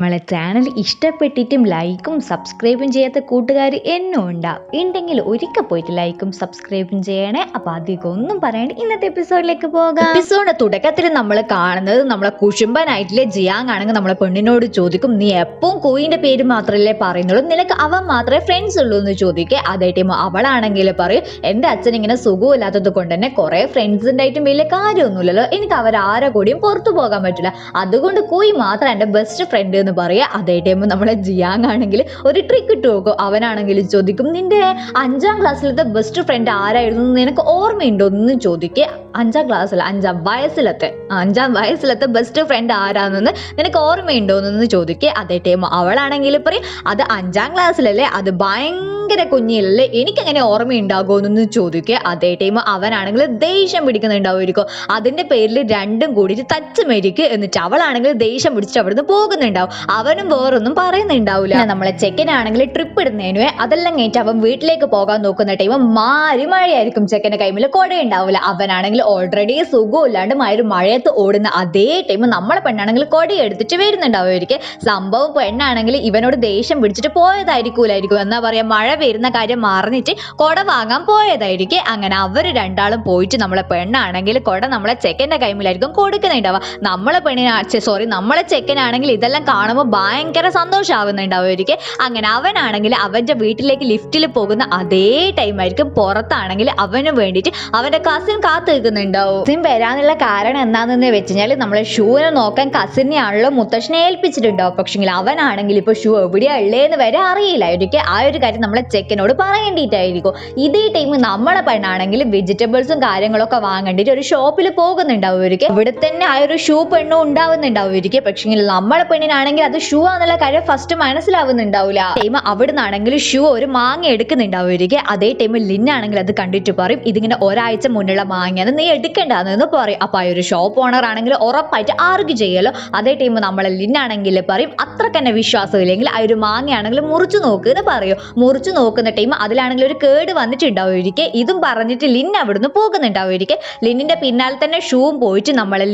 നമ്മളെ ചാനൽ ഇഷ്ടപ്പെട്ടിട്ടും ലൈക്കും സബ്സ്ക്രൈബും ചെയ്യാത്ത കൂട്ടുകാർ എന്നും ഉണ്ടാവും ഉണ്ടെങ്കിൽ ഒരിക്കൽ പോയിട്ട് ലൈക്കും സബ്സ്ക്രൈബും ചെയ്യണേ. അപ്പൊ അധികം ഒന്നും പറയാണ്ട്. ഇന്നത്തെ എപ്പിസോഡിലേക്ക് പോകാം. എപ്പിസോഡ് തുടക്കത്തിൽ നമ്മൾ കാണുന്നത് നമ്മളെ കുശുംബനായിട്ടിലെ ജിയാങ് ആണെങ്കിൽ നമ്മളെ പെണ്ണിനോട് ചോദിക്കും. നീ എപ്പോഴും കോയിന്റെ പേര് മാത്രമല്ലേ പറയുന്നുള്ളൂ? നിനക്ക് അവൻ മാത്രമേ ഫ്രണ്ട്സ് ഉള്ളൂ എന്ന് ചോദിക്കുക അതേ ടൈം അവളാണെങ്കിൽ പറയും എന്റെ അച്ഛൻ ഇങ്ങനെ സുഖമില്ലാത്തത് കൊണ്ട് തന്നെ കുറെ ഫ്രണ്ട്സ് ഉണ്ടായിട്ടും വലിയ കാര്യമൊന്നുമില്ലല്ലോ. എനിക്ക് അവരാരെ കൂടിയും പുറത്തു പോകാൻ പറ്റില്ല. അതുകൊണ്ട് കോയി മാത്രം എന്റെ ബെസ്റ്റ് ഫ്രണ്ട് എന്ന് പറയുക അതേ ടൈം നമ്മളെ ജിയാങ് ആണെങ്കിൽ ഒരു ട്രിക്ക് ഇട്ട് നോക്കും. അവനാണെങ്കിൽ ചോദിക്കും നിന്റെ അഞ്ചാം ക്ലാസ്സിലത്തെ ബെസ്റ്റ് ഫ്രണ്ട് ആരായിരുന്നു? നിനക്ക് ഓർമ്മയുണ്ടോ എന്ന് ചോദിക്കുക അഞ്ചാം ക്ലാസ്സിൽ അഞ്ചാം വയസ്സിലത്തെ അഞ്ചാം വയസ്സിലത്തെ ബെസ്റ്റ് ഫ്രണ്ട് ആരാണെന്ന് നിനക്ക് ഓർമ്മയുണ്ടോ എന്ന് ചോദിക്കുക അതേ ടൈം അവളാണെങ്കിൽ പറയും അത് അഞ്ചാം ക്ലാസ്സിലല്ലേ അത് ഭയങ്കര കുഞ്ഞിലല്ലേ എനിക്കങ്ങനെ ഓർമ്മയുണ്ടാകുമോ? എന്ന് ചോദിക്കുക അതേ ടൈം അവനാണെങ്കിൽ ദേഷ്യം പിടിക്കുന്നുണ്ടാവുമായിരിക്കും. അതിന്റെ പേരിൽ രണ്ടും കൂടി തച്ച് മരിക്കുക എന്നിട്ട് അവളാണെങ്കിൽ ദേഷ്യം പിടിച്ചിട്ട് അവിടുന്ന് പോകുന്നുണ്ടാവും. അവനും വേറൊന്നും പറയുന്നുണ്ടാവില്ല നമ്മളെ ചെക്കനാണെങ്കിൽ ട്രിപ്പ് ഇടുന്നതിനുവേ അതെല്ലാം കഴിഞ്ഞിട്ട് അവൻ വീട്ടിലേക്ക് പോകാൻ നോക്കുന്ന ടൈം മാരി മഴയായിരിക്കും ചെക്കന്റെ കൈമിൽ കുഴ ഉണ്ടാവില്ല അവനാണെങ്കിൽ ഓൾറെഡി സുഖമില്ലാണ്ട് മഴ മഴയത്ത് ഓടുന്ന അതേ ടൈം നമ്മളെ പെണ്ണാണെങ്കിൽ കൊടി എടുത്തിട്ട് വരുന്നുണ്ടാവുമായിരിക്കും സംഭവം പെണ്ണാണെങ്കിൽ ഇവനോട് ദേഷ്യം പിടിച്ചിട്ട് പോയതായിരിക്കൂലായിരിക്കും. എന്നാ പറയാ മഴ വരുന്ന കാര്യം മറന്നിട്ട് കൊട വാങ്ങാൻ പോയതായിരിക്കും. അങ്ങനെ അവർ രണ്ടാളും പോയിട്ട് നമ്മളെ പെണ്ണാണെങ്കിൽ കൊട നമ്മളെ ചെക്കന്റെ കൈമിലായിരിക്കും കൊടുക്കുന്നുണ്ടാവുക. നമ്മളെ പെണ്ണിനാ സോറി നമ്മളെ ചെക്കനാണെങ്കിൽ ഇതെല്ലാം കാണുമ്പോൾ ഭയങ്കര സന്തോഷമാവുന്നുണ്ടാവുമായിരിക്കും അങ്ങനെ അവനാണെങ്കിൽ അവന്റെ വീട്ടിലേക്ക് ലിഫ്റ്റിൽ പോകുന്ന അതേ ടൈം ആയിരിക്കും പുറത്താണെങ്കിൽ അവന് വേണ്ടിയിട്ട് അവന്റെ കസിൻ കാത്തു നിൽക്കുന്നുണ്ടാവും. കസിൻ വരാനുള്ള കാരണം എന്താണെന്ന് വെച്ച് കഴിഞ്ഞാൽ നമ്മളെ ഷൂവിനെ നോക്കാൻ കസിനെയാണല്ലോ മുത്തശ്ശനെ ഏൽപ്പിച്ചിട്ടുണ്ടാവും. പക്ഷെങ്കിൽ അവനാണെങ്കിൽ ഇപ്പൊ ഷൂ എവിടെയാ ഉള്ളേന്ന് വരെ അറിയില്ലായിരിക്കും. ആ ഒരു കാര്യം നമ്മളെ ചെക്കനോട് പറയേണ്ടിയിട്ടായിരിക്കും. ഇതേ ടൈം നമ്മളെ പെണ്ണാണെങ്കിൽ വെജിറ്റബിൾസും കാര്യങ്ങളൊക്കെ വാങ്ങേണ്ടിട്ട് ഒരു ഷോപ്പിൽ പോകുന്നുണ്ടാവുമായിരിക്കും. ഇവിടെ തന്നെ ആ ഒരു ഷൂ പെണ്ണും ഉണ്ടാവുന്നുണ്ടാവുമായിരിക്കും. പക്ഷെങ്കിൽ നമ്മളെ പെണ്ണിനാണെങ്കിൽ അത് ഷൂ ആണെന്നുള്ള കാര്യം ഫസ്റ്റ് മനസ്സിലാവുന്നുണ്ടാവില്ല ടൈം അവിടെ നിന്നാണെങ്കിൽ ഷൂ ഒരു മാങ്ങ എടുക്കുന്നുണ്ടാവുമായിരിക്കും അതേ ടൈമിൽ ലിന്നാണെങ്കിൽ അത് കണ്ടിട്ട് പറയും ഇതിങ്ങനെ ഒരാഴ്ച മുന്നുള്ള മാങ്ങയാണ് നീ എടുക്കേണ്ടതെന്ന് പറയും. അപ്പൊ ആ ഒരു ഷോപ്പ് ഓണർ ആണെങ്കിൽ ഉറപ്പായിട്ട് ആർഗ്യൂ ചെയ്യലോ അതേ ടൈം നമ്മളെ ലിന്നാണെങ്കിൽ പറയും അത്രയ്ക്ക് തന്നെ വിശ്വാസം ഇല്ലെങ്കിൽ ആ ഒരു മാങ്ങയാണെങ്കിൽ മുറിച്ചു എന്ന് പറയും. മുറിച്ചു നോക്കുന്ന ടൈം അതിലാണെങ്കിൽ ഒരു കേട് വന്നിട്ടുണ്ടാവുമായിരിക്കും ഇതും പറഞ്ഞിട്ട് ലിൻ അവിടുന്ന് പോകുന്നുണ്ടാവുമായിരിക്കും ലിന്നിന്റെ പിന്നാലെ തന്നെ ഷൂവും പോയിട്ട് നമ്മളെ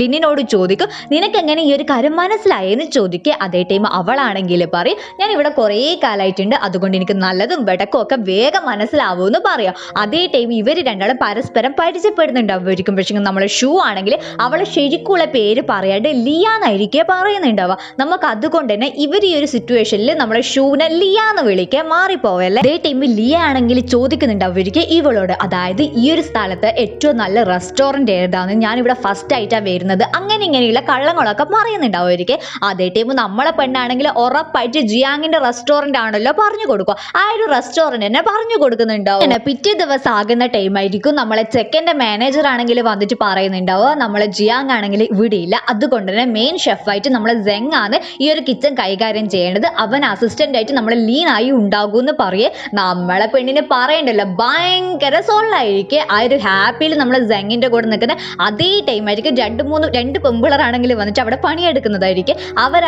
ലിന്നിനോട് ചോദിക്കും നിനക്ക് എങ്ങനെ ഈ ഒരു കാര്യം മനസ്സിലായെന്ന് ചോദിക്കുക അതേ ടൈം അവളാണെങ്കിൽ പറയും. ഞാൻ ഇവിടെ കുറേ കാലമായിട്ടുണ്ട് അതുകൊണ്ട് എനിക്ക് നല്ലതും വെടക്കും ഒക്കെ വേഗം മനസ്സിലാവും എന്ന് പറയാം. അതേ ടൈം ഇവർ രണ്ടാളും പരസ്പരം പരിചയപ്പെടുന്നുണ്ടാവുമായിരിക്കും പക്ഷേ നമ്മളെ ഷൂ ആണെങ്കിൽ അവളെ ശരിക്കുള്ള പേര് പറയാണ്ട് ലിയാന്നായിരിക്കുക പറയുന്നുണ്ടാവുക നമുക്ക് അതുകൊണ്ട് തന്നെ ഇവർ ഈ ഒരു സിറ്റുവേഷനിൽ നമ്മളെ ഷൂനെ ലിയാന്ന് വിളിക്കുക മാറിപ്പോവല്ലേ? അതേ ടൈമിൽ ലിയ ആണെങ്കിൽ ചോദിക്കുന്നുണ്ടാവുമായിരിക്കും ഇവളോട്. അതായത് ഈ ഒരു സ്ഥലത്ത് ഏറ്റവും നല്ല റെസ്റ്റോറന്റ് ഏതാണെന്ന് ഞാൻ ഇവിടെ ഫസ്റ്റ് ആയിട്ടാണ് വരുന്നത്. അങ്ങനെ ഇങ്ങനെയുള്ള കള്ളങ്ങളൊക്കെ പറയുന്നുണ്ടാവുമായിരിക്കും അതേ ടൈം നമ്മളെ പെണ്ണാണെങ്കിൽ ഉറപ്പായിട്ട് ജിയാങ്ങിന്റെ റെസ്റ്റോറന്റ് ആണല്ലോ പറഞ്ഞു കൊടുക്കുക. ആ ഒരു റെസ്റ്റോറന്റ് തന്നെ പറഞ്ഞു കൊടുക്കുന്നുണ്ടാവും. പിന്നെ പിറ്റേ ദിവസം ആകുന്ന ടൈം ആയിരിക്കും നമ്മളെ ചെക്കന്റെ മാനേജർ ആണെങ്കിൽ വന്നിട്ട് പറയുന്നുണ്ടാവുക നമ്മളെ ജിയാങ് ആണെങ്കിൽ ഇവിടെ ഇല്ല. അതുകൊണ്ട് തന്നെ മെയിൻ ഷെഫായിട്ട് നമ്മളെ ജെങ് ആണ് ഈ ഒരു കിച്ചൺ കൈകാര്യം ചെയ്യേണ്ടത്. അവൻ അസിസ്റ്റന്റ് ആയിട്ട് നമ്മളെ ലീനായി ഉണ്ടാകും എന്ന് പറയേ. നമ്മളെ പെണ്ണിനെ പറയണ്ടല്ലോ ഭയങ്കര സോളായിരിക്കും ആ ഒരു ഹാപ്പിയിൽ നമ്മളെ ജെങ്ങിന്റെ കൂടെ നിൽക്കുന്ന അതേ ടൈം ആയിരിക്കും രണ്ട് മൂന്ന് രണ്ട് പെമ്പിളറാണെങ്കിൽ വന്നിട്ട് അവിടെ പണിയെടുക്കുന്നതായിരിക്കും.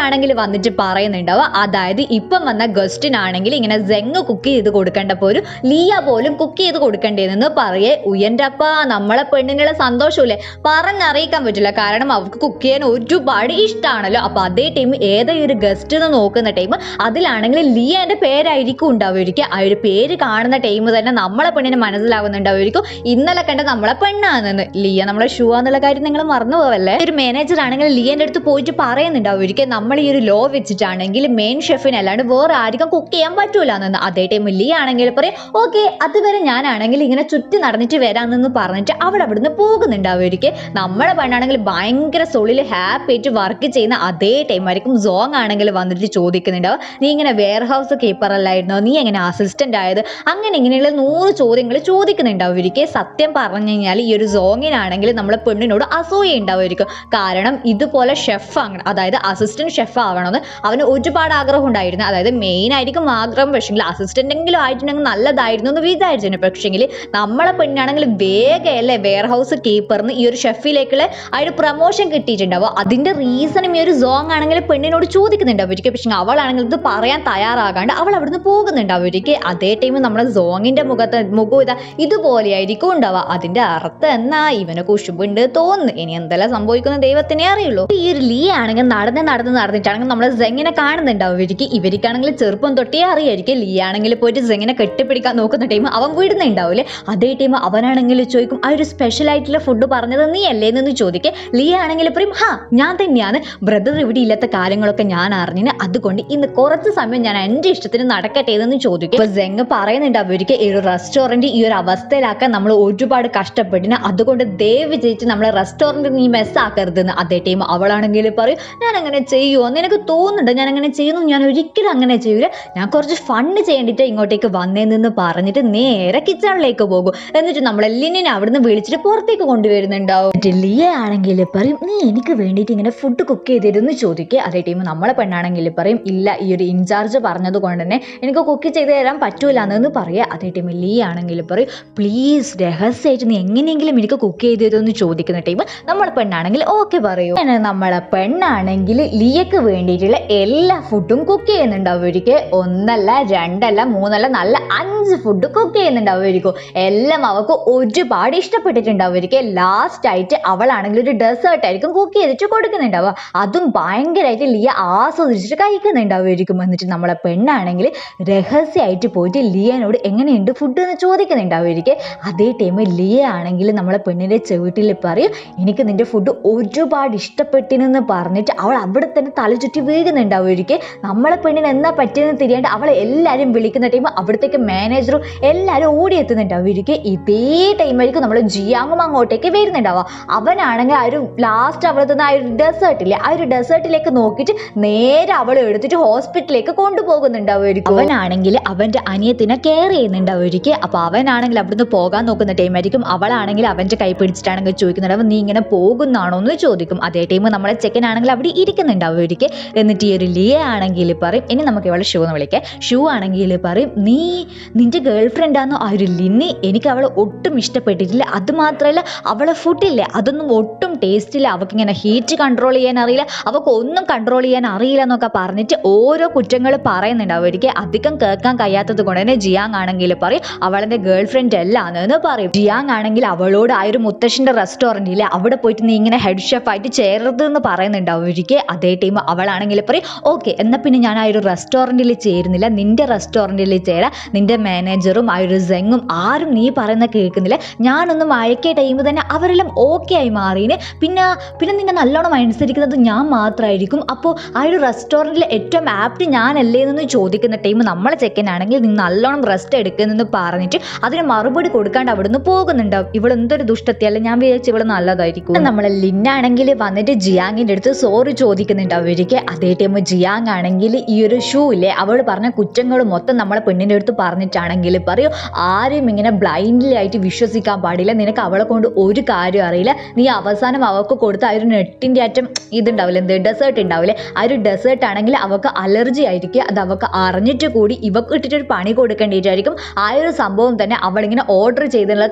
അവരാണെങ്കിൽ വന്നിട്ട് പറയുന്നുണ്ടാവുക. അതായത് ഇപ്പം വന്ന ഗസ്റ്റിനാണെങ്കിൽ ഇങ്ങനെ ജെങ് കുക്ക് ചെയ്ത് കൊടുക്കേണ്ടപ്പോൾ ഒരു ലിയ പോലും കുക്ക് ചെയ്ത് കൊടുക്കേണ്ടതെന്ന് പറയേ ഉയന്റെ അപ്പ നമ്മളെ പെണ്ണിനുള്ള സന്തോഷമില്ലേ? പറഞ്ഞറിയിക്കാൻ പറ്റില്ല. കാരണം അവർക്ക് കുക്ക് ചെയ്യാൻ ഒരുപാട് ഇഷ്ടമാണല്ലോ അപ്പൊ അതേ ടൈം ഏതൊരു ഗസ്റ്റ് എന്ന് നോക്കുന്ന ടൈം അതിലാണെങ്കിൽ ലിയന്റെ പേരായിരിക്കും ഉണ്ടാവുമായിരിക്കും. ആ ഒരു പേര് കാണുന്ന ടൈം തന്നെ നമ്മളെ പെണ്ണിന് മനസ്സിലാവുന്നുണ്ടാവുമായിരിക്കും. ഇന്നലെ കണ്ട നമ്മളെ പെണ്ണാണെന്ന്. ലിയ നമ്മളെ ഷൂ എന്നുള്ള കാര്യം നിങ്ങൾ മറന്നു പോവല്ലേ? ഒരു മാനേജർ ആണെങ്കിൽ ലിയന്റെ അടുത്ത് പോയിട്ട് പറയുന്നുണ്ടാവുമായിരിക്കും. നമ്മൾ ഈ ഒരു ലോ വെച്ചിട്ടാണെങ്കിൽ മെയിൻ ഷെഫിനെ അല്ലാണ്ട് വേറെ ആർക്കും കുക്ക് ചെയ്യാൻ പറ്റൂല എന്ന് അതേ ടൈം ലീ ആണെങ്കിൽ പറയും ഓക്കെ അതുവരെ ഞാനാണെങ്കിൽ ഇങ്ങനെ ചുറ്റി നടന്നിട്ട് വരാമെന്ന് പറഞ്ഞിട്ട് അവിടെ അവിടുന്ന് പോകുന്നുണ്ടാവുമായിരിക്കും നമ്മളെ പെണ്ണാണെങ്കിൽ ഭയങ്കര സൊളിൽ ഹാപ്പി ആയിട്ട് വർക്ക് ചെയ്യുന്ന അതേ ടൈം ആയിരിക്കും സോങ് ആണെങ്കിൽ വന്നിട്ട് ചോദിക്കുന്നുണ്ടാവും നീ ഇങ്ങനെ വെയർ ഹൗസ് കീപ്പർ അല്ലായിരുന്നോ? നീ എങ്ങനെ അസിസ്റ്റന്റ് ആയത്? അങ്ങനെ ഇങ്ങനെയുള്ള നൂറ് ചോദ്യങ്ങൾ ചോദിക്കുന്നുണ്ടാവുമായിരിക്കും സത്യം പറഞ്ഞു കഴിഞ്ഞാൽ ഈ ഒരു സോങ്ങിനാണെങ്കിൽ നമ്മളെ പെണ്ണിനോട് അസൂയ ഉണ്ടാവുമായിരിക്കും കാരണം ഇതുപോലെ ഷെഫ് അതായത് അസിസ്റ്റന്റ് ഷെഫ് ആവണമെന്ന് അവന് ഒരുപാട് ആഗ്രഹം ഉണ്ടായിരുന്നു അതായത് മെയിൻ ആയിരിക്കും ആഗ്രഹം. പക്ഷെങ്കിൽ അസിസ്റ്റന്റ് എങ്കിലും ആയിട്ടുണ്ടെങ്കിൽ നല്ലതായിരുന്നു എന്ന് വിചാരിച്ചു പക്ഷെങ്കിൽ നമ്മളെ പെണ്ണാണെങ്കിൽ വേഗമല്ലേ വെയർ ഹൗസ് കീപ്പറിന് ഈ ഒരു ഷെഫിലേക്കുള്ള ആ ഒരു പ്രൊമോഷൻ കിട്ടിയിട്ടുണ്ടാവും. അതിന്റെ റീസണും ഈ ഒരു സോങ് ആണെങ്കിൽ പെണ്ണിനോട് ചോദിക്കുന്നുണ്ടാവും. ഒരിക്കലും പക്ഷെ അവളാണെങ്കിൽ ഇത് പറയാൻ തയ്യാറാകാണ്ട് അവൾ അവിടുന്ന് പോകുന്നുണ്ടാവും. പറയുന്നുണ്ടാവുമായിരിക്കും അതേ ടൈം നമ്മുടെ സോങ്ങിന്റെ മുഖത്ത് മുഖം ഇതാ ഇതുപോലെയായിരിക്കും ഉണ്ടാവുക. അതിന്റെ അർത്ഥം എന്നാ? ഇവനൊക്കെ കുശുമ്പുണ്ട് തോന്നുന്നു. ഇനി എന്തെല്ലാം സംഭവിക്കുന്ന ദൈവത്തിനെ അറിയുള്ളൂ. ഈ ഒരു ലീ ആണെങ്കിൽ നടന്ന് നടന്ന് നടന്നിട്ടാണെങ്കിൽ നമ്മൾ സെങ്ങിനെ കാണുന്നുണ്ടാവുമായിരിക്കും ഇവർക്കാണെങ്കിൽ ചെറുപ്പം തൊട്ടേ അറിയായിരിക്കും. ലീ ആണെങ്കിൽ പോയിട്ട് സെങ്ങിനെ കെട്ടിപ്പിടിക്കാൻ നോക്കുന്ന ടൈം അവൻ വിടുന്നുണ്ടാവില്ലേ അതേ ടൈം അവനാണെങ്കിൽ ചോദിക്കും ആ ഒരു സ്പെഷ്യൽ ആയിട്ടുള്ള ഫുഡ് പറഞ്ഞത് നീ അല്ലേ എന്ന് ചോദിക്കുക ലീ ആണെങ്കിൽ പറയും ഹാ ഞാൻ തന്നെയാണ്. ബ്രദർ ഇവിടെ ഇല്ലാത്ത കാര്യങ്ങളൊക്കെ ഞാൻ അറിഞ്ഞിന്. അതുകൊണ്ട് ഇന്ന് കുറച്ച് സമയം ഞാൻ എന്റെ ഇഷ്ടത്തിന് നടക്കട്ടെ എന്ന് ചോദിക്കും. ഇപ്പൊ സെങ് പറയുന്നുണ്ട് അവർക്ക് ഈ ഒരു റെസ്റ്റോറന്റ് ഈ ഒരു അവസ്ഥയിലാക്കാൻ നമ്മൾ ഒരുപാട് കഷ്ടപ്പെട്ടിന്. അതുകൊണ്ട് ദയവ് ചെയ്തിട്ട് നമ്മളെ റെസ്റ്റോറന്റ് നീ മെസ്സാക്കരുതെന്ന് അതേ ടൈം അവളാണെങ്കിൽ പറയും ഞാൻ അങ്ങനെ ചെയ്യുമോ നിനക്ക് തോന്നുന്നുണ്ട്. ഞാൻ അങ്ങനെ ചെയ്യുന്നു. ഞാൻ ഒരിക്കലും അങ്ങനെ ചെയ്യൂല. ഞാൻ കുറച്ച് ഫണ്ട് ചെയ്യേണ്ടിട്ട് ഇങ്ങോട്ടേക്ക് വന്നേ നിന്ന് പറഞ്ഞിട്ട് നേരെ കിച്ചണിലേക്ക് പോകും. എന്നിട്ട് നമ്മളെ ലിനിനെ അവിടുന്ന് വിളിച്ചിട്ട് പുറത്തേക്ക് കൊണ്ടുവരുന്നുണ്ടാവും. ലിയ ആണെങ്കിൽ പറയും നീ എനിക്ക് വേണ്ടിയിട്ട് ഇങ്ങനെ ഫുഡ് കുക്ക് ചെയ്തിരുന്നു ചോദിക്കുക അതേ ടൈം നമ്മളെ പെണ്ണാണെങ്കിൽ പറയും ഇല്ല ഈ ഒരു ഇൻചാർജ് പറഞ്ഞത് കൊണ്ട് തന്നെ എനിക്ക് കുക്ക് ചെയ്ത് തരാൻ പറ്റൂല എന്ന് പറയുക അതേ ടൈം ലീ ആണെങ്കിൽ പറയും പ്ലീസ് രഹസ്യമായിട്ട് നീ എങ്ങനെയെങ്കിലും എനിക്ക് കുക്ക് ചെയ്ത് തരുമെന്ന് ചോദിക്കുന്ന ടൈം നമ്മളെ പെണ്ണാണെങ്കിൽ ഓക്കെ പറയൂ. നമ്മളെ പെണ്ണാണെങ്കിൽ ലിയക്ക് വേണ്ടിയിട്ടുള്ള എല്ലാ ഫുഡും കുക്ക് ചെയ്യുന്നുണ്ടാവും അവർക്ക്. ഒന്നല്ല രണ്ടല്ല മൂന്നല്ല നല്ല അഞ്ച് ഫുഡ് കുക്ക് ചെയ്യുന്നുണ്ടാവുമായിരിക്കും എല്ലാം അവൾക്ക് ഒരുപാട് ഇഷ്ടപ്പെട്ടിട്ടുണ്ടാവും അവർക്ക്. ലാസ്റ്റ് ആയിട്ട് അവളാണെങ്കിൽ ഒരു ഡെസേർട്ട് ആയിരിക്കും കുക്ക് ചെയ്തിട്ട് കൊടുക്കുന്നുണ്ടാവുക അതും ഭയങ്കരമായിട്ട് ലിയ ആസ്വദിച്ചിട്ട് കഴിക്കുന്നുണ്ടാവുമായിരിക്കും എന്നിട്ട് നമ്മളെ പെണ്ണാണെങ്കിൽ രഹസ്യമായിട്ട് പോയിട്ട് ലിയനോട് എങ്ങനെയുണ്ട് ഫുഡ് എന്ന് ചോദിക്കുന്നുണ്ടാവുമായിരിക്കും അതേ ടൈമിൽ ലിയ ആണെങ്കിൽ നമ്മളെ പെണ്ണിന്റെ ചെവിട്ടിൽ പറയും എനിക്ക് നിന്റെ ഫുഡ് ഒരുപാട് ഇഷ്ടപ്പെട്ടിനെന്ന് പറഞ്ഞിട്ട് അവൾ അവിടെ തന്നെ തല ചുറ്റി വീഴുന്നുണ്ടാവുമായിരിക്കും നമ്മളെ പെണ്ണിന് എന്നാ പറ്റിയെന്ന് തിരിയാണ്ട് അവളെ എല്ലാവരും വിളിക്കുന്ന ടൈം അവിടത്തേക്ക് മാനേജറും എല്ലാവരും ഓടിയെത്തുന്നുണ്ടാവുമായിരിക്കും ഇതേ ടൈമായിരിക്കും നമ്മൾ ജിയാങ്ങും അങ്ങോട്ടേക്ക് വരുന്നുണ്ടാവുക. അവനാണെങ്കിൽ ആ ഒരു ലാസ്റ്റ് അവൾ ആ ഒരു ഡെസേർട്ടില്ലേ ആ ഒരു ഡെസേർട്ടിലേക്ക് നോക്കിയിട്ട് നേരെ അവളെ എടുത്തിട്ട് ഹോസ്പിറ്റലിലേക്ക് കൊണ്ടുപോകുന്നുണ്ടാവുമായിരിക്കും അവനാണെങ്കിൽ അവന്റെ അനിയത്തിനെ കെയർ ചെയ്യുന്നുണ്ടാവുമായിരിക്കും അപ്പോൾ അവനാണെങ്കിൽ അവിടുന്ന് പോകാൻ നോക്കുന്ന ടൈമായിരിക്കും അവളാണെങ്കിൽ അവന്റെ കൈ പിടിച്ചിട്ടാണെങ്കിൽ ചോദിക്കുന്നുണ്ടാവും നീ ഇങ്ങനെ പോകുന്നാണോ? എന്ന് ചോദിക്കും. അതേ ടൈം നമ്മളെ ചെക്കനാണെങ്കിൽ അവിടെ ഇരിക്കുന്നുണ്ടാവുമായിരിക്കും എന്നിട്ട് ഈ ഒരു ലിയ ആണെങ്കിൽ പറയും ഇനി നമുക്ക് ഇവളെ ഷൂ എന്ന് വിളിക്കാം. ഷൂ ആണെങ്കിൽ പറയും നീ നിന്റെ ഗേൾ ഫ്രണ്ടാണോ ആ ഒരു ലിന്നി എനിക്ക് അവളെ ഒട്ടും ഇഷ്ടപ്പെട്ടിട്ടില്ല. അത് മാത്രമല്ല അവളെ ഫുഡില്ലേ അതൊന്നും ഒട്ടും ടേസ്റ്റ് ഇല്ല. അവൾക്ക് ഇങ്ങനെ ഹീറ്റ് കൺട്രോൾ ചെയ്യാൻ അറിയില്ല. അവൾക്ക് ഒന്നും കൺട്രോൾ ചെയ്യാൻ അറിയില്ല എന്നൊക്കെ പറഞ്ഞിട്ട് ഓരോ കുറ്റങ്ങൾ പറയുന്നുണ്ട് അവർക്ക് അധികം കേൾക്കാൻ കഴിയാത്തത് കൊണ്ട് തന്നെ ജിയാങ് ആണെങ്കിൽ പറയും അവളെന്റെ ഗേൾ ഫ്രണ്ട് അല്ലാന്ന് പറയും. ജിയാങ് ആണെങ്കിൽ അവളോട് ആ ഒരു മുത്തശ്ശിന്റെ റെസ്റ്റോറന്റില്ലേ അവിടെ പോയിട്ട് നീ ഇങ്ങനെ ഹെഡ് ഷെഫ് ആയിട്ട് ചേരരുത് എന്ന് പറയുന്നുണ്ട് അവർക്ക് അതേ അവളാണെങ്കിൽ പറയും ഓക്കെ എന്നാൽ പിന്നെ ഞാൻ ആ ഒരു റെസ്റ്റോറന്റിൽ ചേരുന്നില്ല. നിന്റെ റെസ്റ്റോറന്റിൽ ചേരാം. നിന്റെ മാനേജറും ആ ഒരു സെങ്ങും ആരും നീ പറയുന്ന കേൾക്കുന്നില്ല. ഞാനൊന്നും അയക്കേ ടൈം തന്നെ അവരെല്ലാം ഓക്കെ ആയി മാറീന്. പിന്നെ പിന്നെ നിന്നെ നല്ലോണം അനുസരിക്കുന്നത് ഞാൻ മാത്രമായിരിക്കും അപ്പോൾ ആ ഒരു റെസ്റ്റോറന്റിൽ ഏറ്റവും ആപ്റ്റ് ഞാനല്ലേ എന്ന് ചോദിക്കുന്ന ടൈം നമ്മളെ ചെക്കനാണെങ്കിൽ നീ നല്ലോണം റെസ്റ്റ് എടുക്കുന്നെന്ന് പറഞ്ഞിട്ട് അതിന് മറുപടി കൊടുക്കാണ്ട് അവിടുന്ന് പോകുന്നുണ്ടാവും ഇവൾ എന്തൊരു ദുഷ്ടത്തിയല്ല ഞാൻ വിചാരിച്ചു ഇവിടെ നല്ലതായിരിക്കും. നമ്മളെ ലിന്നാണെങ്കിൽ വന്നിട്ട് ജിയാങ്ങിന്റെ അടുത്ത് സോറി ചോദിക്കുന്നുണ്ടാവും ഇവർക്ക് അതേ ടൈം ജിയാങ് ആണെങ്കിൽ ഈ ഒരു ഷൂ ഇല്ലേ അവൾ പറഞ്ഞ കുറ്റങ്ങൾ മൊത്തം നമ്മളെ പെണ്ണിന്റെ അടുത്ത് പറഞ്ഞിട്ടാണെങ്കിൽ പറയൂ ആരും ഇങ്ങനെ ബ്ലൈൻഡ്ലി ആയിട്ട് വിശ്വസിക്കാൻ പാടില്ല. നിനക്ക് അവളെ കൊണ്ട് ഒരു കാര്യം അറിയില്ല. നീ അവസാനം അവൾക്ക് കൊടുത്ത ആ ഒരു നെട്ടിന്റെ ആറ്റം ഇതുണ്ടാവില്ല എന്ത് ഡെസേർട്ട് ഉണ്ടാവില്ലേ? ആ ഒരു ഡെസേർട്ട് ആണെങ്കിൽ അവൾക്ക് അലർജി ആയിരിക്കും. അത് അവൾക്ക് അറിഞ്ഞിട്ട് കൂടി ഇവക്ക് ഇട്ടിട്ടൊരു പണി കൊടുക്കേണ്ടിയിട്ടായിരിക്കും. ആ ഒരു സംഭവം തന്നെ അവളിങ്ങനെ ഓർഡർ ചെയ്തെന്നുള്ള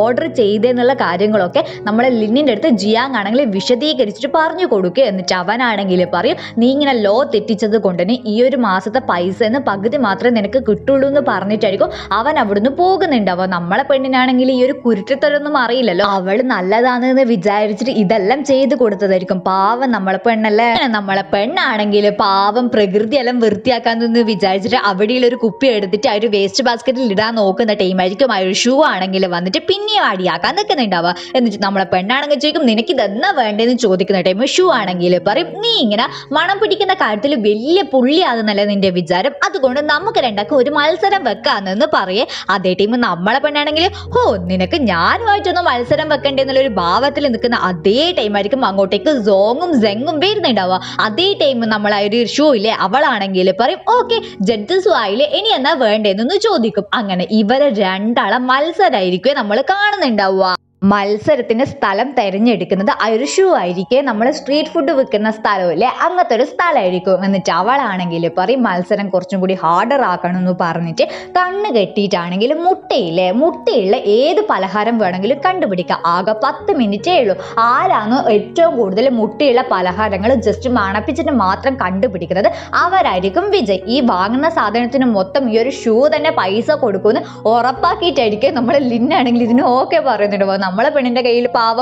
ഓർഡർ ചെയ്തെന്നുള്ള കാര്യങ്ങളൊക്കെ നമ്മളെ ലിന്നിന്റെ അടുത്ത് ജിയാങ് ആണെങ്കിൽ വിശദീകരിച്ചിട്ട് പറഞ്ഞു കൊടുക്കുക എന്നിട്ട് അവനാണെങ്കിൽ പറയും. നീ ഇങ്ങനെ ലോ തെറ്റിച്ചത് കൊണ്ട് തന്നെ ഈ ഒരു മാസത്തെ പൈസ എന്ന് പകുതി മാത്രമേ നിനക്ക് കിട്ടുള്ളൂ എന്ന് പറഞ്ഞിട്ടായിരിക്കും അവൻ അവിടുന്ന് പോകുന്നുണ്ടാവുക നമ്മളെ പെണ്ണിനാണെങ്കിൽ ഈ ഒരു കുരുട്ടത്തരൊന്നും അറിയില്ലല്ലോ. അവൾ നല്ലതാണെന്ന് വിചാരിച്ചിട്ട് ഇതെല്ലാം ചെയ്ത് കൊടുത്തതായിരിക്കും. പാവം നമ്മളെ പെണ്ണല്ലേ? നമ്മളെ പെണ്ണാണെങ്കിൽ പാവം പ്രകൃതി എല്ലാം വൃത്തിയാക്കാന്ന് വിചാരിച്ചിട്ട് അവിടെയുള്ള ഒരു കുപ്പി എടുത്തിട്ട് ആ ഒരു വേസ്റ്റ് ബാസ്ക്കറ്റിൽ ഇടാൻ നോക്കുന്ന ടൈമായിരിക്കും ആ ഒരു ഷൂ ആണെങ്കിൽ വന്നിട്ട് പിന്നെയും അടിയാക്കാൻ നിൽക്കുന്നുണ്ടാവുക. എന്നിട്ട് നമ്മളെ പെണ്ണാണെങ്കിൽ ചോദിക്കും നിനക്ക് ഇതെന്നാ വേണ്ടതെന്ന് ചോദിക്കുന്ന ടൈം ഷൂ ആണെങ്കിൽ പറയും നീ ഇങ്ങനെ മണം പിടിക്കുന്ന കാര്യത്തിൽ വലിയ പുള്ളിയാകുന്നല്ലേ നിന്റെ വിചാരം? അതുകൊണ്ട് നമുക്ക് രണ്ടാക്കും ഒരു മത്സരം വെക്കാന്നെന്ന് പറയേ. അതേ ടീം നമ്മളെ പെണ്ണാണെങ്കിൽ ഓ നിനക്ക് ഞാനുമായിട്ടൊന്നും മത്സരം വെക്കണ്ടേ എന്നുള്ള ഒരു ഭാവത്തിൽ നിൽക്കുന്ന അതേ ടൈമായിരിക്കും അങ്ങോട്ടേക്ക് സോങ്ങും സെങ്ങും വരുന്നുണ്ടാവുക. അതേ ടൈം നമ്മൾ ആ ഒരു ഷോ ഇല്ലേ അവളാണെങ്കിൽ പറയും ഓക്കെ ജഡ്ജസ് ആയില്ലേ ഇനി എന്നാ വേണ്ടേന്നൊന്ന് ചോദിക്കും. അങ്ങനെ ഇവരെ രണ്ടാളെ മത്സരമായിരിക്കും നമ്മൾ കാണുന്നുണ്ടാവുക. മത്സരത്തിന് സ്ഥലം തിരഞ്ഞെടുക്കുന്നത് ഒരു ഷൂ ആയിരിക്കും നമ്മൾ സ്ട്രീറ്റ് ഫുഡ് വിൽക്കുന്ന സ്ഥലമില്ലേ അങ്ങനത്തെ ഒരു സ്ഥലമായിരിക്കും എന്നിട്ട് അവളാണെങ്കിൽ പറയും മത്സരം കുറച്ചും കൂടി ഹാർഡർ ആക്കണം എന്ന് പറഞ്ഞിട്ട് കണ്ണ് കെട്ടിയിട്ടാണെങ്കിൽ മുട്ടയില്ലേ? മുട്ടയുള്ള ഏത് പലഹാരം വേണമെങ്കിലും കണ്ടുപിടിക്കാം. ആകെ പത്ത് മിനിറ്റേ ഉള്ളൂ. ആരാണ് ഏറ്റവും കൂടുതൽ മുട്ടയുള്ള പലഹാരങ്ങൾ ജസ്റ്റ് മണപ്പിച്ചിട്ട് മാത്രം കണ്ടുപിടിക്കുന്നത് അവരായിരിക്കും വിജയ്. ഈ വാങ്ങുന്ന സാധനത്തിന് മൊത്തം ഈ ഒരു ഷൂ തന്നെ പൈസ കൊടുക്കുമെന്ന് ഉറപ്പാക്കിയിട്ടായിരിക്കും നമ്മൾ ലിന്നാണെങ്കിൽ ഇതിന് ഓക്കെ പറയുന്നുണ്ട്. നമ്മളെ പെണ്ണിന്റെ കയ്യിൽ പാവ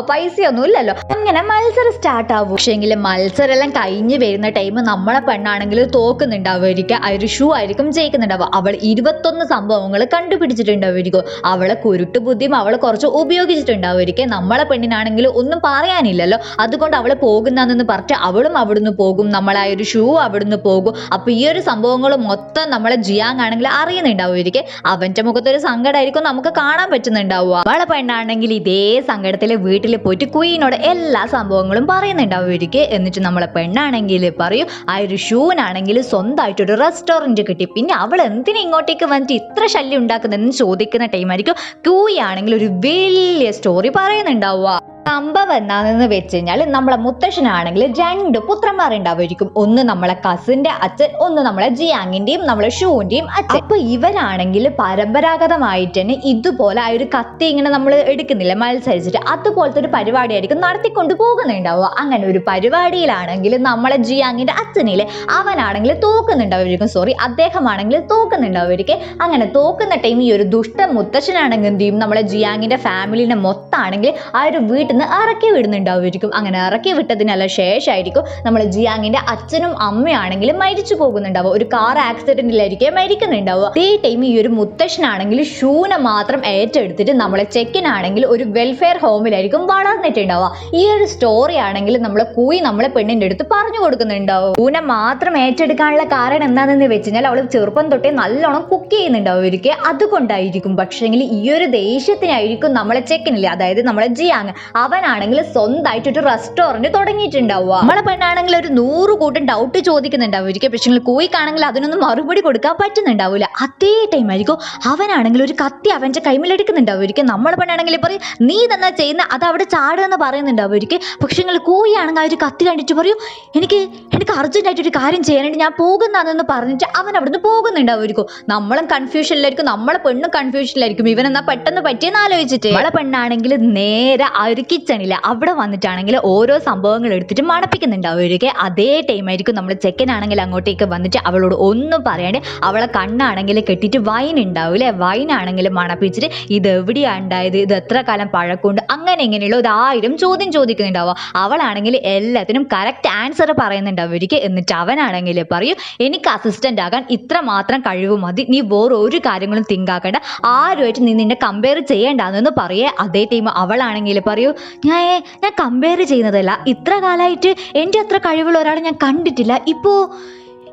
ഒന്നും ഇല്ലല്ലോ. അങ്ങനെ മത്സരം സ്റ്റാർട്ട് ആവും പക്ഷേങ്കിൽ മത്സരം എല്ലാം കഴിഞ്ഞ് വരുന്ന ടൈം നമ്മളെ പെണ്ണാണെങ്കിൽ തോക്കുന്നുണ്ടാവുമായിരിക്കും ആ ഒരു ഷൂ ആയിരിക്കും ജയിക്കുന്നുണ്ടാവുക. അവൾ ഇരുപത്തൊന്ന് സംഭവങ്ങൾ കണ്ടുപിടിച്ചിട്ടുണ്ടാവുമായിരിക്കും. അവളെ കുരുട്ട് ബുദ്ധിയും അവൾ കുറച്ച് ഉപയോഗിച്ചിട്ടുണ്ടാവുമായിരിക്കും നമ്മളെ പെണ്ണിനാണെങ്കിൽ ഒന്നും പറയാനില്ലല്ലോ. അതുകൊണ്ട് അവൾ പോകുന്നതെന്ന് പറഞ്ഞിട്ട് അവളും അവിടുന്ന് പോകും. നമ്മളെ ഒരു ഷൂ അവിടുന്ന് പോകും. അപ്പൊ ഈ ഒരു സംഭവങ്ങൾ മൊത്തം നമ്മളെ ജിയാങ് ആണെങ്കിൽ അറിയുന്നുണ്ടാവുമായിരിക്കും അവന്റെ മുഖത്തൊരു സങ്കടമായിരിക്കും നമുക്ക് കാണാൻ പറ്റുന്നുണ്ടാവുക. അവളെ പെണ്ണാണെങ്കിൽ ഇതേ സങ്കടത്തിൽ വീട്ടിൽ പോയിട്ട് ക്വീനോട് എല്ലാ സംഭവങ്ങളും പറയുന്നുണ്ടാവുമായിരിക്കും എന്നിട്ട് നമ്മളെ പെണ്ണാണെങ്കിൽ പറയും ആ ഒരു ഷൂനാണെങ്കിൽ സ്വന്തമായിട്ടൊരു റെസ്റ്റോറന്റ് കിട്ടി. പിന്നെ അവൾ എന്തിനാ ഇങ്ങോട്ടേക്ക് വന്നിട്ട് ഇത്ര ശല്യം ഉണ്ടാക്കുന്നതെന്ന് ചോദിക്കുന്ന ടൈമായിരിക്കും ആണെങ്കിൽ ഒരു വലിയ സ്റ്റോറി പറയുന്നുണ്ടാവുക. സംഭവം എന്താണെന്ന് വെച്ച് കഴിഞ്ഞാൽ നമ്മളെ മുത്തശ്ശനാണെങ്കിൽ രണ്ട് പുത്രന്മാർ ഉണ്ടാവുമായിരിക്കും ഒന്ന് നമ്മളെ കസിന്റെ അച്ഛൻ ഒന്ന് നമ്മളെ ജിയാങ്ങിന്റെയും നമ്മളെ ഷൂവിന്റെയും അച്ഛൻ. അപ്പൊ ഇവരാണെങ്കിൽ പരമ്പരാഗതമായിട്ട് തന്നെ ഇതുപോലെ ആ ഒരു കത്തി ഇങ്ങനെ നമ്മൾ എടുക്കുന്നില്ല മത്സരിച്ചിട്ട് അതുപോലത്തെ ഒരു പരിപാടിയായിരിക്കും നടത്തിക്കൊണ്ട് പോകുന്നുണ്ടാവുക. അങ്ങനെ ഒരു പരിപാടിയിലാണെങ്കിൽ നമ്മളെ ജിയാങ്ങിന്റെ അച്ഛനിൽ അവനാണെങ്കിൽ തോക്കുന്നുണ്ടാവുമായിരിക്കും. സോറി അദ്ദേഹമാണെങ്കിൽ തോക്കുന്നുണ്ടാവുമായിരിക്കും. അങ്ങനെ തോക്കുന്ന ടൈം ഈ ഒരു ദുഷ്ട മുത്തശ്ശനാണെങ്കിൽ എന്ത് ചെയ്യും? നമ്മളെ ജിയാങ്ങിന്റെ ഫാമിലിനെ മൊത്തമാണെങ്കിൽ ആ ഒരു വീട്ടിൽ നിന്ന് ഇറക്കി വിടുന്നുണ്ടാവുമായിരിക്കും. അങ്ങനെ ഇറക്കി വിട്ടതിനല്ല ശേഷമായിരിക്കും നമ്മൾ ജിയാങ്ങിന്റെ അച്ഛനും അമ്മയാണെങ്കിലും മരിച്ചു പോകുന്നുണ്ടാവുക. ഒരു കാർ ആക്സിഡന്റിലായിരിക്കും മരിക്കുന്നുണ്ടാവുക. അതേ ടൈം ഈ ഒരു മുത്തശ്ശനാണെങ്കിൽ ഷൂനെ മാത്രം ഏറ്റെടുത്തിട്ട് നമ്മളെ ചെക്കിനാണെങ്കിൽ ഒരു വെൽഫെയർ ഹോമിലായിരിക്കും വളർന്നിട്ടുണ്ടാവുക. ഈ ഒരു സ്റ്റോറി ആണെങ്കിൽ നമ്മളെ കൂയി നമ്മളെ പെണ്ണിന്റെ അടുത്ത് പറഞ്ഞു കൊടുക്കുന്നുണ്ടാവും ഷൂനെ മാത്രം ഏറ്റെടുക്കാനുള്ള കാരണം എന്താണെന്ന് വെച്ച് കഴിഞ്ഞാൽ അവൾ ചെറുപ്പം തൊട്ടേ നല്ലോണം കുക്ക് ചെയ്യുന്നുണ്ടാവും ഇവർക്ക് അതുകൊണ്ടായിരിക്കും. പക്ഷേങ്കിൽ ഈ ഒരു ദേഷ്യത്തിനായിരിക്കും നമ്മളെ ചെക്കിനില്ല? അതായത് നമ്മളെ ജിയാങ്. അവനാണെങ്കിൽ സ്വന്തമായിട്ട് ഒരു റെസ്റ്റോറന്റ് തുടങ്ങിയിട്ടുണ്ടാവുക. നമ്മളെ പെണ്ണാണെങ്കിൽ ഒരു നൂറ് കൂട്ടം ഡൗട്ട് ചോദിക്കുന്നുണ്ടാവും. ഒരിക്കൽ പക്ഷേ കോയിക്കാണെങ്കിൽ അതിനൊന്നും മറുപടി കൊടുക്കാൻ പറ്റുന്നുണ്ടാവില്ല അതേ ടൈം ആയിരിക്കും അവനാണെങ്കിൽ ഒരു കത്തി അവന്റെ കൈമിലെടുക്കുന്നുണ്ടാവുമായിരിക്കും നമ്മളെ പെണ്ണാണെങ്കിൽ പറയും നീ തന്നെ ചെയ്യുന്ന? അത് അവിടെ ചാടുകയെന്ന് പറയുന്നുണ്ടാവും ഒരിക്കൽ. പക്ഷേ നിങ്ങൾ കോയിയാണെങ്കിൽ ആ ഒരു കത്തി കണ്ടിട്ട് പറയൂ എനിക്ക് എനിക്ക് അർജന്റായിട്ട് ഒരു കാര്യം ചെയ്യാനായിട്ട് ഞാൻ പോകുന്നതെന്ന് പറഞ്ഞിട്ട് അവൻ അവിടുന്ന് പോകുന്നുണ്ടാവുമായിരിക്കും നമ്മളും കൺഫ്യൂഷനിലായിരിക്കും നമ്മളെ പെണ്ണും കൺഫ്യൂഷനിലായിരിക്കും ഇവനെന്നാ പെട്ടെന്ന് പറ്റിയെന്ന് ആലോചിച്ചിട്ട്. നമ്മളെ പെണ്ണാണെങ്കിൽ നേരെ ആ ഒരു കിച്ചണില്ല അവിടെ വന്നിട്ടാണെങ്കിൽ ഓരോ സംഭവങ്ങൾ എടുത്തിട്ട് മണപ്പിക്കുന്നുണ്ടാവുക അതേ ടൈം ആയിരിക്കും നമ്മൾ ചെക്കനാണെങ്കിൽ അങ്ങോട്ടേക്ക് വന്നിട്ട് അവളോട് ഒന്നും പറയാണ്ട് അവളെ കണ്ണാണെങ്കിൽ കെട്ടിയിട്ട് വൈൻ ഉണ്ടാവില്ലേ വൈൻ ആണെങ്കിൽ മണപ്പിച്ചിട്ട് ഇത് എവിടെയാണ് ഉണ്ടായത്? ഇത് എത്ര കാലം പഴക്കമുണ്ട്? അങ്ങനെ ഇങ്ങനെയുള്ള ഒരു ആയിരം ചോദ്യം ചോദിക്കുന്നുണ്ടാവുക. അവളാണെങ്കിൽ എല്ലാത്തിനും കറക്റ്റ് ആൻസർ പറയുന്നുണ്ടാവുക എന്നിട്ട് അവനാണെങ്കിൽ പറയും എനിക്ക് അസിസ്റ്റന്റ് ആകാൻ ഇത്ര മാത്രം കഴിവ് മതി. നീ വേറെ ഒരു കാര്യങ്ങളും തിങ്കാക്കേണ്ട ആരുമായിട്ട് നീ നിന്നെ കമ്പയർ ചെയ്യേണ്ടെന്ന് പറയേ. അതേ ടൈം അവളാണെങ്കിൽ പറയൂ ഞാൻ ഞാൻ കമ്പയർ ചെയ്യുന്നതല്ല. ഇത്ര കാലമായിട്ട് എന്റെ അത്ര കഴിവുള്ള ഒരാളെ ഞാൻ കണ്ടിട്ടില്ല. ഇപ്പോൾ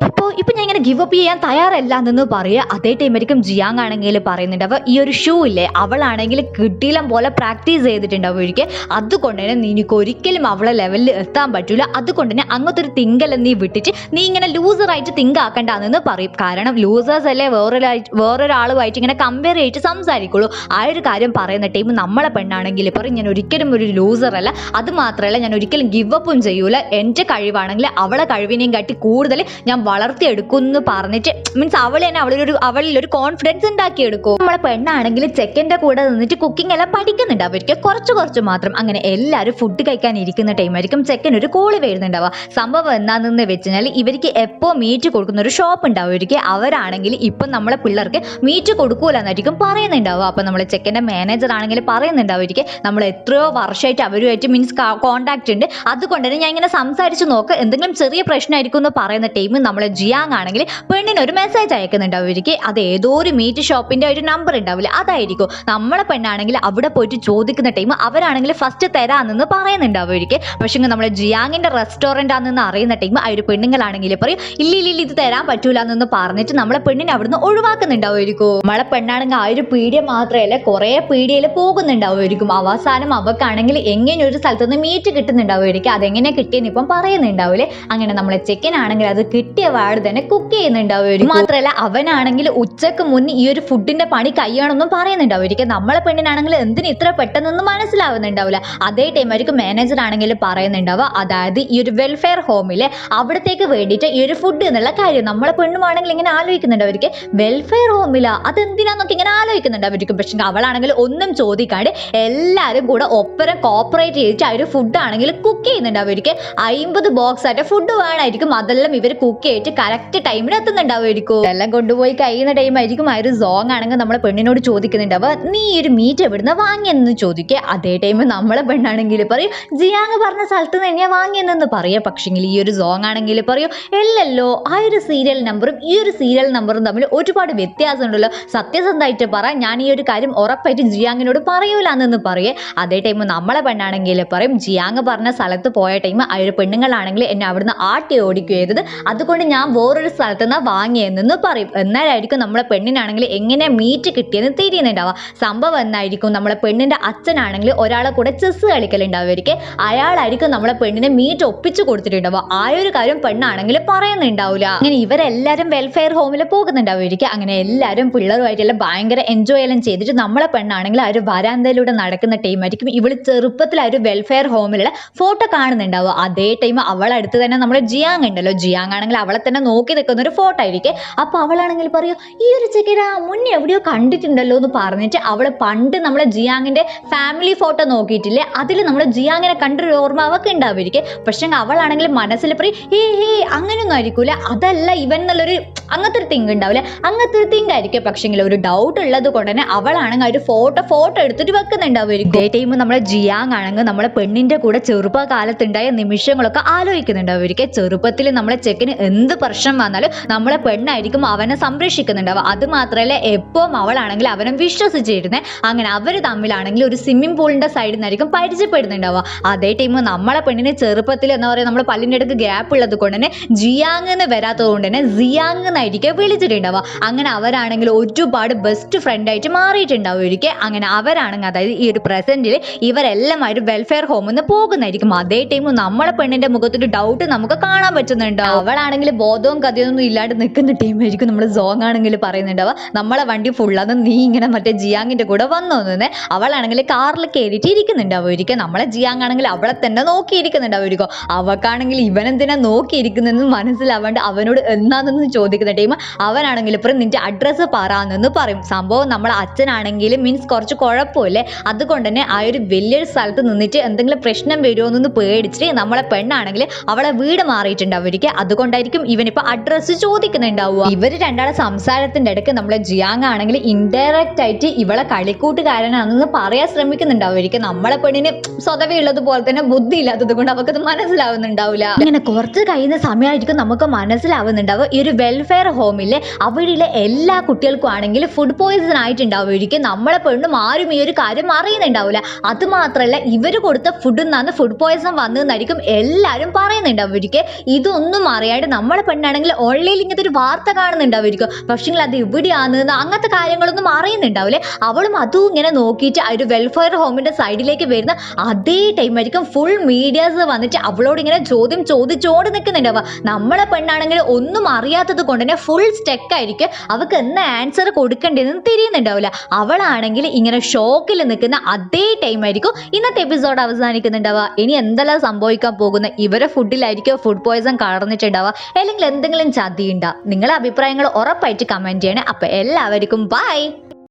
ഇപ്പോൾ ഇപ്പം ഞാൻ ഇങ്ങനെ ഗിവ് അപ്പ് ചെയ്യാൻ തയ്യാറല്ല എന്ന് പറയുക അതേ ടൈമായിരിക്കും ജിയാങ് ആണെങ്കിൽ പറയുന്നുണ്ട്. അപ്പോൾ ഈ ഒരു ഷൂ ഇല്ലേ അവളാണെങ്കിൽ കിട്ടിയിലും പോലെ പ്രാക്ടീസ് ചെയ്തിട്ടുണ്ടാവും ഒഴിക്ക് അതുകൊണ്ട് തന്നെ നിനക്ക് ഒരിക്കലും അവളെ ലെവലിൽ എത്താൻ പറ്റില്ല അതുകൊണ്ട് തന്നെ അങ്ങനത്തെ ഒരു തിങ്കൽ നീ വിട്ടിട്ട് നീ ഇങ്ങനെ ലൂസറായിട്ട് തിങ്ക് ആക്കണ്ടെന്ന് പറയും. കാരണം ലൂസേഴ്സ് അല്ലേ വേറൊരായിട്ട് വേറൊരാളുമായിട്ട് ഇങ്ങനെ കമ്പയർ ചെയ്തിട്ട് സംസാരിക്കുള്ളൂ. ആ ഒരു കാര്യം പറയുന്ന ടൈം നമ്മളെ പെണ്ണാണെങ്കിൽ പറയും ഞാൻ ഒരിക്കലും ഒരു ലൂസറല്ല അത് മാത്രമല്ല ഞാൻ ഒരിക്കലും ഗിവ് അപ്പും ചെയ്യൂല. എന്റെ കഴിവാണെങ്കിൽ അവളെ കഴിവിനെയും കാട്ടി കൂടുതൽ ഞാൻ വളർത്തിയെടുക്കും എന്ന് പറഞ്ഞിട്ട് മീൻസ് അവൾ തന്നെ ഒരു അവളിൽ ഒരു കോൺഫിഡൻസ് ഉണ്ടാക്കിയെടുക്കും. നമ്മളെ പെണ്ണാണെങ്കിൽ ചെക്കന്റെ കൂടെ നിന്നിട്ട് കുക്കിംഗ് എല്ലാം പഠിക്കുന്നുണ്ട്. അവർക്ക് കുറച്ച് കുറച്ച് മാത്രം. അങ്ങനെ എല്ലാവരും ഫുഡ് കഴിക്കാൻ ഇരിക്കുന്ന ടൈമായിരിക്കും ചെക്കൻ ഒരു കോൾ വരുന്നുണ്ടാവുക. സംഭവം എന്താണെന്ന് വെച്ച് കഴിഞ്ഞാൽ ഇവർക്ക് എപ്പോൾ മീറ്റ് കൊടുക്കുന്ന ഒരു ഷോപ്പ് ഉണ്ടാവും. ഇവർക്ക് അവരാണെങ്കിൽ ഇപ്പം നമ്മളെ പിള്ളേർക്ക് മീറ്റ് കൊടുക്കൂല എന്നായിരിക്കും പറയുന്നുണ്ടാവുക. അപ്പം നമ്മളെ ചെക്കന്റെ മാനേജർ ആണെങ്കിൽ പറയുന്നുണ്ടാവും പറയുന്നുണ്ടാവുമായിരിക്കും നമ്മൾ എത്രയോ വർഷമായിട്ട് അവരുമായിട്ട് മീൻസ് കോൺടാക്റ്റ് ഉണ്ട്. അതുകൊണ്ട് തന്നെ ഞാൻ ഇങ്ങനെ സംസാരിച്ച് നോക്കുക എന്തെങ്കിലും ചെറിയ പ്രശ്നമായിരിക്കും എന്ന് പറയുന്ന ടൈം നമ്മളെ ജിയാങ് ആണെങ്കിൽ പെണ്ണിന് ഒരു മെസ്സേജ് അയക്കുന്നുണ്ടാവും. ഇവർക്ക് അത് ഏതോ ഒരു മീറ്റ് ഷോപ്പിന്റെ ഒരു നമ്പർ ഉണ്ടാവില്ല. അതായിരിക്കും. നമ്മളെ പെണ്ണാണെങ്കിൽ അവിടെ പോയിട്ട് ചോദിക്കുന്ന ടൈം അവരാണെങ്കിൽ ഫസ്റ്റ് തരാമെന്ന് പറയുന്നുണ്ടാവും ഇവർക്ക്. പക്ഷേ നമ്മളെ ജിയാങ്ങിന്റെ റെസ്റ്റോറന്റ് ആണെന്ന് അറിയുന്ന ടൈം ആ ഒരു പെണ്ണുങ്ങളാണെങ്കിൽ പറയും ഇല്ല ഇല്ല ഇത് തരാൻ പറ്റൂല എന്ന് പറഞ്ഞിട്ട് നമ്മളെ പെണ്ണിനെ അവിടുന്ന് ഒഴിവാക്കുന്നുണ്ടാവുമായിരിക്കും നമ്മളെ പെണ്ണാണെങ്കിൽ ആ ഒരു പീഡിയ മാത്രമല്ല കുറേ പീഡിയയിൽ പോകുന്നുണ്ടാവുമായിരിക്കും അവസാനം അവക്കാണെങ്കിൽ എങ്ങനെ ഒരു സ്ഥലത്തുനിന്ന് മീറ്റ് കിട്ടുന്നുണ്ടാവുമായിരിക്കും അതെങ്ങനെ കിട്ടിയെന്ന് ഇപ്പം പറയുന്നുണ്ടാവില്ലേ? അങ്ങനെ നമ്മളെ ചെക്കനാണെങ്കിൽ അത് കിട്ടിയ പാട് തന്നെ കുക്ക് ചെയ്യുന്നുണ്ടാവും മാത്രമല്ല അവനാണെങ്കിൽ ഉച്ചയ്ക്ക് മുന്നേ ഈ ഒരു ഫുഡിന്റെ പണി കഴിയണമെന്നും പറയുന്നുണ്ടാവും. ഒരിക്കൽ നമ്മളെ പെണ്ണിനാണെങ്കിൽ എന്തിന് ഇത്ര പെട്ടെന്നൊന്നും മനസ്സിലാവുന്നുണ്ടാവില്ല. അതേ ടൈം ആയിരിക്കും മാനേജർ ആണെങ്കിൽ പറയുന്നുണ്ടാവുക. അതായത് ഈ ഒരു വെൽഫെയർ ഹോമിലെ അവിടത്തേക്ക് വേണ്ടിയിട്ട് ഈ ഒരു ഫുഡ് എന്നുള്ള കാര്യം നമ്മളെ പെണ്ണുമാണെങ്കിൽ ഇങ്ങനെ ആലോചിക്കുന്നുണ്ട്. അവർക്ക് വെൽഫെയർ ഹോമില അതെന്തിനാന്നൊക്കെ ഇങ്ങനെ ആലോചിക്കുന്നുണ്ട് അവർക്ക്. പക്ഷെ അവളാണെങ്കിൽ ഒന്നും ചോദിക്കാണ്ട് എല്ലാവരും കൂടെ ഒപ്പരം കോപ്പറേറ്റ് ചെയ്തിട്ട് ആ ഒരു ഫുഡ് ആണെങ്കിൽ കുക്ക് ചെയ്യുന്നുണ്ട് അവർക്ക്. അമ്പത് ബോക്സ് ആയിട്ട് ഫുഡ് വേണമായിരിക്കും അതെല്ലാം ഇവർ കുക്ക് ചെയ്തിട്ട് കറക്റ്റ് ടൈമിന് എത്തുന്നുണ്ടാവുമായിരിക്കും. എല്ലാം കൊണ്ടുപോയി കഴിയുന്ന ടൈം ആയിരിക്കും. ആ ഒരു സോങ് ആണെങ്കിൽ നമ്മളെ പെണ്ണിനോട് ചോദിക്കുന്നുണ്ട്. ചോദിക്കുന്നുണ്ടാവുക നീ ഒരു മീറ്റ് എവിടുന്ന വാങ്ങിയെന്ന് ചോദിക്കുക അതേ ടൈം നമ്മളെ പെണ്ണാണെങ്കിൽ പറയും ജിയാങ് പറഞ്ഞ സ്ഥലത്ത് നിന്ന് തന്നെയാ വാങ്ങിയെന്ന് പറയാം. പക്ഷെങ്കിൽ ഈ ഒരു സോങ് ആണെങ്കിൽ പറയും അല്ലല്ലോ ആ ഒരു സീരിയൽ നമ്പറും ഈ ഒരു സീരിയൽ നമ്പറും തമ്മിൽ ഒരുപാട് വ്യത്യാസമുണ്ടല്ലോ. സത്യസന്ധമായിട്ട് പറ ഞാൻ ഈ ഒരു കാര്യം ഉറപ്പായിട്ട് ജിയാങ്ങിനോട് പറയൂല പറയൂലെന്ന് പറയേ. അതേ ടൈം നമ്മളെ പെണ്ണാണെങ്കിൽ പറയും ജിയാങ് പറഞ്ഞ സ്ഥലത്ത് പോയ ടൈം ആ ഒരു പെണ്ണുങ്ങളാണെങ്കിൽ എന്നെ അവിടുന്ന് ആട്ടി ഓടിക്കുക അതുകൊണ്ട് ഞാൻ വേറൊരു സ്ഥലത്ത് നിന്നാ വാങ്ങിയെന്ന് പറയും. എന്നാലായിരിക്കും നമ്മളെ പെണ്ണിനാണെങ്കിൽ എങ്ങനെ മീറ്റ് കിട്ടിയെന്ന് തിരിയുന്നുണ്ടാവുക. സംഭവം എന്നായിരിക്കും നമ്മളെ പെണ്ണിന്റെ അച്ഛനാണെങ്കിൽ ഒരാളെ കൂടെ ചെസ് കളിക്കലുണ്ടാവുമായിരിക്കും. അയാളായിരിക്കും നമ്മളെ പെണ്ണിനെ മീറ്റ് ഒപ്പിച്ചു കൊടുത്തിട്ടുണ്ടാവുക. ആ ഒരു കാര്യം പെണ്ണാണെങ്കിൽ പറയുന്നുണ്ടാവില്ല അങ്ങനെ ഇവരെല്ലാരും വെൽഫെയർ ഹോമിൽ പോകുന്നുണ്ടാവുമായിരിക്കും. അങ്ങനെ എല്ലാവരും പിള്ളേരുമായിട്ടെല്ലാം ഭയങ്കര എൻജോയ് എല്ലാം ചെയ്തിട്ട് നമ്മളെ പെണ്ണാണെങ്കിൽ ആ ഒരു വരാന്തയിലൂടെ നടക്കുന്ന ടൈം ആയിരിക്കും ഇവൾ ചെറുപ്പത്തിൽ ആ ഒരു വെൽഫെയർ ഹോമിലുള്ള ഫോട്ടോ കാണുന്നുണ്ടാവുക. അതേ ടൈം അവളടുത്ത് തന്നെ നമ്മുടെ ജിയാങ് ഉണ്ടല്ലോ. ജിയാങ് ആണെങ്കിൽ അവളെ തന്നെ നോക്കി നിൽക്കുന്ന ഒരു ഫോട്ടോ ആയിരിക്കും. അപ്പൊ അവളാണെങ്കിൽ പറയും ഈ ഒരു ചെക്കര മുന്നേ എവിടെയോ കണ്ടിട്ടുണ്ടല്ലോ എന്ന് പറഞ്ഞിട്ട് അവൾ പണ്ട് നമ്മളെ ജിയാങ്ങിന്റെ ഫാമിലി ഫോട്ടോ നോക്കിയിട്ടില്ലേ? അതിൽ നമ്മൾ ജിയാങ്ങിനെ കണ്ടൊരു ഓർമ്മ അവൾക്ക് ഉണ്ടാവുമായിരിക്കും. പക്ഷെ അവളാണെങ്കിൽ മനസ്സിൽ പറയും ഏ ഹേ അങ്ങനെയൊന്നും ആയിരിക്കൂല. അതല്ല ഇവൻ എന്നുള്ളൊരു അങ്ങനത്തെ ഒരു തിങ് ഉണ്ടാവില്ല? അങ്ങനത്തെ ഒരു തിങ് ആയിരിക്കും. പക്ഷെങ്കിൽ ഒരു ഡൗട്ട് ഉള്ളത് കൊണ്ട് തന്നെ അവളാണെങ്കിൽ ഒരു ഫോട്ടോ ഫോട്ടോ എടുത്തിട്ട് വെക്കുന്നുണ്ടാവുമായിരിക്കും. ഡേ ടൈം നമ്മളെ ജിയാങ് ആണെങ്കിൽ നമ്മളെ പെണ്ണിന്റെ കൂടെ ചെറുപ്പകാലത്തുണ്ടായ നിമിഷങ്ങളൊക്കെ ആലോചിക്കുന്നുണ്ടാവുമായിരിക്കും. ചെറുപ്പത്തിൽ നമ്മളെ ചെക്കന് എന്ത് പ്രശ്നം വന്നാലും നമ്മളെ പെണ്ണായിരിക്കും അവനെ സംരക്ഷിക്കുന്നുണ്ടാവുക അത് മാത്രമല്ല എപ്പോഴും അവളാണെങ്കിൽ അവനെ വിശ്വസിച്ചിരുന്നേ. അങ്ങനെ അവർ തമ്മിലാണെങ്കിൽ ഒരു സ്വിമ്മിംഗ് പൂളിന്റെ സൈഡിൽ നിന്നായിരിക്കും പരിചയപ്പെടുന്നുണ്ടാവുക. അതേ ടൈം നമ്മളെ പെണ്ണിന് ചെറുപ്പത്തിൽ എന്താ പറയുക നമ്മൾ പല്ലിന്റെ അടുക്ക് ഗ്യാപ്പ് ഉള്ളത് കൊണ്ട് തന്നെ ജിയാങ് എന്ന് വരാത്തത് കൊണ്ട് തന്നെ സിയാങ് എന്നായിരിക്കും വിളിച്ചിട്ടുണ്ടാവുക. അങ്ങനെ അവരാണെങ്കിൽ ഒരുപാട് ബെസ്റ്റ് ഫ്രണ്ട് ആയിട്ട് മാറിയിട്ടുണ്ടാവുമായിരിക്കും അങ്ങനെ അവരാണെങ്കിൽ അതായത് ഈ ഒരു പ്രസന്റിൽ ഇവരെല്ലാം ഒരു വെൽഫെയർ ഹോമിൽ നിന്ന് പോകുന്നതായിരിക്കും. അതേ ടൈം നമ്മളെ പെണ്ണിന്റെ മുഖത്തൊരു ഡൗട്ട് നമുക്ക് കാണാൻ പറ്റുന്നുണ്ട് അവളാണെങ്കിൽ ബോധവും കഥയൊന്നും ഇല്ലാണ്ട് നിൽക്കുന്ന ടീമായിരിക്കും നമ്മൾ സോങ് ആണെങ്കിൽ പറയുന്നുണ്ടാവുക. നമ്മളെ വണ്ടി ഫുള്ളാന്ന് നീ ഇങ്ങനെ മറ്റേ ജിയാങ്ങിന്റെ കൂടെ വന്നു തന്നെ അവളാണെങ്കിൽ കാറിൽ കയറിയിട്ട് ഇരിക്കുന്നുണ്ടാവുമായിരിക്കും നമ്മളെ ജിയാങ് ആണെങ്കിൽ അവളെ തന്നെ നോക്കിയിരിക്കുന്നുണ്ടാവുമായിരിക്കും അവക്കാണെങ്കിൽ ഇവനെന്തിനാ നോക്കിയിരിക്കുന്നതെന്ന് മനസ്സിലാവാണ്ട് അവനോട് എന്നാണെന്ന് ചോദിക്കുന്ന ടീം. അവനാണെങ്കിൽ ഇപ്പം നിന്റെ അഡ്രസ്സ് പറയാന്നെന്ന് പറയും. സംഭവം നമ്മളെ അച്ഛനാണെങ്കിൽ മീൻസ് കുറച്ച് കുഴപ്പമില്ലേ? അതുകൊണ്ട് തന്നെ ആ ഒരു വലിയൊരു സ്ഥലത്ത് നിന്നിട്ട് എന്തെങ്കിലും പ്രശ്നം വരുമോ എന്നൊന്ന് പേടിച്ചിട്ട് നമ്മളെ പെണ്ണാണെങ്കിൽ അവളെ വീട് മാറിയിട്ടുണ്ടാവുമായിരിക്കും അതുകൊണ്ടായിരിക്കും ഇവനിപ്പോ അഡ്രസ്സ് ചോദിക്കുന്നുണ്ടാവുക. ഇവർ രണ്ടാളെ സംസാരത്തിന്റെ ഇടയ്ക്ക് നമ്മളെ ജിയാങ് ആണെങ്കിൽ ഇൻഡയറക്റ്റ് ആയിട്ട് ഇവളെ കളിക്കൂട്ടുകാരനാണെന്ന് പറയാൻ ശ്രമിക്കുന്നുണ്ടാവുമായിരിക്കും നമ്മളെ പെണ്ണിന് സ്വതവേ ഉള്ളത് പോലെ തന്നെ ബുദ്ധി ഇല്ലാത്തത് കൊണ്ട് അവക്കത് മനസ്സിലാവുന്നുണ്ടാവില്ല. ഇങ്ങനെ കുറച്ച് കഴിയുന്ന സമയമായിരിക്കും നമുക്ക് മനസ്സിലാവുന്നുണ്ടാവുക. ഈ ഒരു വെൽഫെയർ ഹോമിലെ അവിടെയുള്ള എല്ലാ കുട്ടികൾക്കും ആണെങ്കിൽ ഫുഡ് പോയിസൺ ആയിട്ടുണ്ടാവുമായിരിക്കും നമ്മളെ പെണ്ണും ആരും ഈ ഒരു കാര്യം അറിയുന്നുണ്ടാവില്ല. അത് മാത്രമല്ല ഇവർ കൊടുത്ത ഫുഡിൽ നിന്നാണ് ഫുഡ് പോയിസൺ വന്നതെന്നായിരിക്കും എല്ലാവരും പറയുന്നുണ്ടാവുമായിരിക്കും ഇതൊന്നും അറിയാണ്ട് നമ്മളെ പെണ്ണാണെങ്കിൽ ഓൺലൈനിൽ ഇങ്ങനത്തെ ഒരു വാർത്ത കാണുന്നുണ്ടാവുമായിരിക്കും. പക്ഷേ അത് എവിടെയാണെന്ന് അങ്ങനത്തെ കാര്യങ്ങളൊന്നും അറിയുന്നുണ്ടാവില്ലേ? അവളും അതും ഇങ്ങനെ നോക്കിയിട്ട് ആ ഒരു വെൽഫെയർ ഹോമിന്റെ സൈഡിലേക്ക് വരുന്ന അതേ ടൈം ആയിരിക്കും ഫുൾ മീഡിയാസ് വന്നിട്ട് അവളോട് ഇങ്ങനെ ചോദ്യം ചോദിച്ചോണ്ട് നിൽക്കുന്നുണ്ടാവുക നമ്മളെ പെണ്ണാണെങ്കിൽ ഒന്നും അറിയാത്തത് കൊണ്ട് തന്നെ ഫുൾ സ്റ്റെക്കായിരിക്കും അവൾക്ക് എന്ന ആൻസർ കൊടുക്കേണ്ടതെന്ന് തിരിയുന്നുണ്ടാവില്ല. അവളാണെങ്കിൽ ഇങ്ങനെ ഷോക്കിൽ നിൽക്കുന്ന അതേ ടൈം ആയിരിക്കും ഇന്നത്തെ എപ്പിസോഡ് അവസാനിക്കുന്നുണ്ടാവുക. ഇനി എന്തെല്ലാം സംഭവിക്കാൻ പോകുന്ന? ഇവരെ ഫുഡിലായിരിക്കും ഫുഡ് പോയിസൺ കടന്നിട്ടുണ്ടാവുക അല്ലെങ്കിൽ എന്തെങ്കിലും ചതിയുണ്ടോ. നിങ്ങളുടെ അഭിപ്രായങ്ങൾ ഉറപ്പായിട്ട് കമന്റ് ചെയ്യണേ. അപ്പോൾ എല്ലാവർക്കും ബൈ